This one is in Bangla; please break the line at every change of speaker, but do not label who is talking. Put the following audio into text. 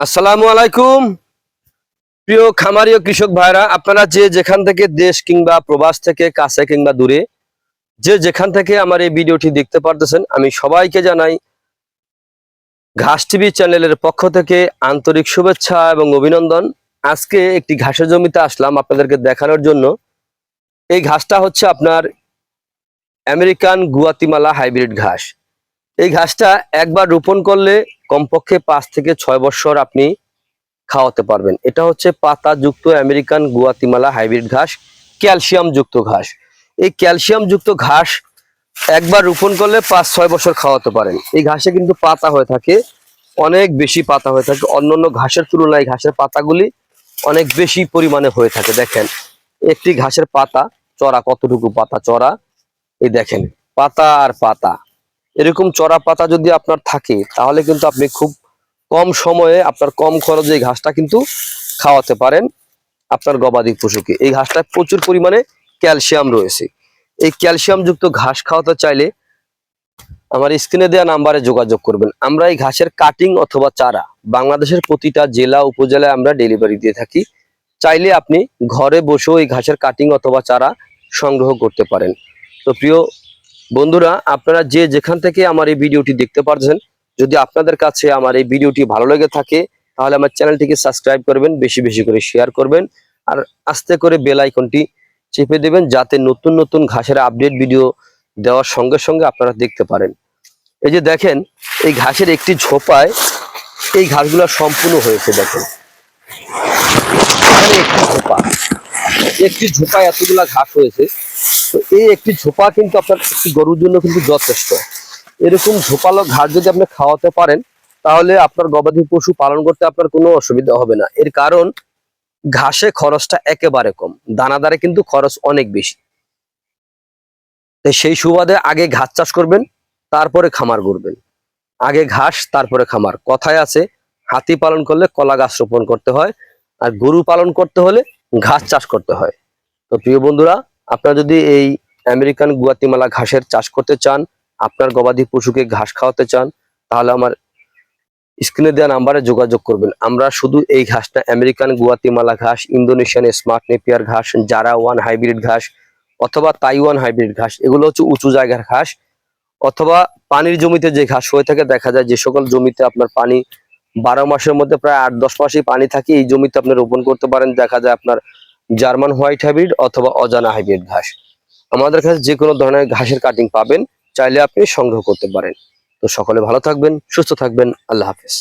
আসসালামু আলাইকুম। প্রিয় খামারি ও কৃষক ভাইরা, আপনারা যে যেখান থেকে দেশ কিংবা প্রবাস থেকে কাছে কিংবা দূরে, যে যেখান থেকে আমার এই ভিডিওটি দেখতে পারতেছেন, আমি সবাইকে জানাই ঘাস টিভি চ্যানেলের পক্ষ থেকে আন্তরিক শুভেচ্ছা এবং অভিনন্দন। আজকে একটি ঘাসের জমিতে আসলাম আপনাদেরকে দেখানোর জন্য। এই ঘাসটা হচ্ছে আপনার আমেরিকান গুয়াতিমালা হাইব্রিড ঘাস। এই ঘাসটা একবার রোপণ করলে কমপক্ষে পাঁচ থেকে ছয় বছর আপনি খাওয়াতে পারবেন। এটা হচ্ছে পাতা যুক্ত আমেরিকান গুয়াতিমালা হাইব্রিড ঘাস ক্যালসিয়াম যুক্ত ঘাস। এই ক্যালসিয়াম যুক্ত ঘাস একবার রোপণ করলে পাঁচ ছয় বছর খাওয়াতে পারেন। এই ঘাসে কিন্তু পাতা হয়ে থাকে, অনেক বেশি পাতা হয়ে থাকে। অন্যান্য ঘাসের তুলনায় ঘাসের পাতাগুলি অনেক বেশি পরিমাণে হয়ে থাকে। দেখেন, একটি ঘাসের পাতা, চড়া, কতটুকু পাতা চড়া? এই দেখেন, পাতা আর পাতা। এরকম চড়া পাতা যদি আপনার থাকে, তাহলে কিন্তু আপনি খুব কম সময়ে আপনার কম খরচে এই ঘাসটা কিন্তু খাওয়াতে পারেন আপনার গবাদি পশুকে। এই ঘাসটা প্রচুর পরিমাণে ক্যালসিয়াম রয়েছে। এই ক্যালসিয়াম যুক্ত ঘাস খাওয়াতে চাইলে আমার স্ক্রিনে দেওয়া নাম্বারে যোগাযোগ করবেন। আমরা এই ঘাসের কাটিং অথবা চারা বাংলাদেশের প্রতিটা জেলা, উপজেলায় আমরা ডেলিভারি দিয়ে থাকি। চাইলে আপনি ঘরে বসেও এই ঘাসের কাটিং অথবা চারা সংগ্রহ করতে পারেন। তো প্রিয় বন্ধুরা, আপনারা যে যেখান থেকে আমার এই ভিডিওটি দেখতে পারছেন, যদি আপনাদের কাছে আমার এই ভিডিওটি ভালো লেগে থাকে, তাহলে আমার চ্যানেলটিকে সাবস্ক্রাইব করবেন, বেশি বেশি করে শেয়ার করবেন, আর আস্তে করে বেল আইকনটি চেপে দেবেন, যাতে নতুন নতুন ঘাসের আপডেট ভিডিও দেওয়ার সঙ্গে সঙ্গে আপনারা দেখতে পারেন। এই যে দেখেন, এই ঘাসের একটি ঝোপায় এই ঘাসগুলো সম্পূর্ণ হয়েছে, দেখেন। একটি ঝোপা। একটি ঝোপায় এতগুলা ঘাস হয়েছে। তো এই একটি ঝোপা কিন্তু আপনার একটি গরুর জন্য কিন্তু যথেষ্ট। এরকম ঝোপালো ঘাস যদি আপনি খাওয়াতে পারেন, তাহলে আপনার গবাদি পশু পালন করতে আপনার কোনো অসুবিধা হবে না। এর কারণ, ঘাসে খরচটা একেবারে কম। দানাদারে কিন্তু খরচ অনেক বেশি। সেই সুবাদে আগে ঘাস চাষ করবেন, তারপরে খামার করবেন আগে ঘাস, তারপরে খামার। কথায় আছে, হাতি পালন করলে কলা গাছ রোপণ করতে হয়, আর গরু পালন করতে হলে ঘাস চাষ করতে হয়। তো প্রিয় বন্ধুরা আপনারা যদি এই আমেরিকান গুয়াতিমালা ঘাসের চাষ করতে চান, আপনার গবাদি পশুকে ঘাস খাওয়াতে চান, তাহলে আমার স্ক্রিনে দেওয়া নাম্বারে যোগাযোগ করবেন। আমরা শুধু এই ঘাসটা আমেরিকান গুয়াতিমালা ঘাস, ইন্দোনেশিয়ান স্মার্ট নেপিয়ার ঘাস, জারা ওয়ান হাইব্রিড ঘাস অথবা তাইওয়ান হাইব্রিড ঘাস, এগুলো হচ্ছে উঁচু জায়গার ঘাস অথবা পানির জমিতে যে ঘাস হয়ে থাকে, দেখা যায় যে সকল জমিতে আপনার পানি বারো মাসের মধ্যে প্রায় আট দশ মাসেই পানি থাকে, এই জমিতে আপনি রোপণ করতে পারেন। দেখা যায় আপনার জার্মান হোয়াইট হাইব্রিড অথবা অজানা হাইব্রিড ঘাস। আমাদের কাছে যে কোনো ধরনের ঘাসের কাটিং পাবেন, চাইলে আপনি সংগ্রহ করতে পারেন। তো সকলে ভালো থাকবেন, সুস্থ থাকবেন, আল্লাহ হাফেজ।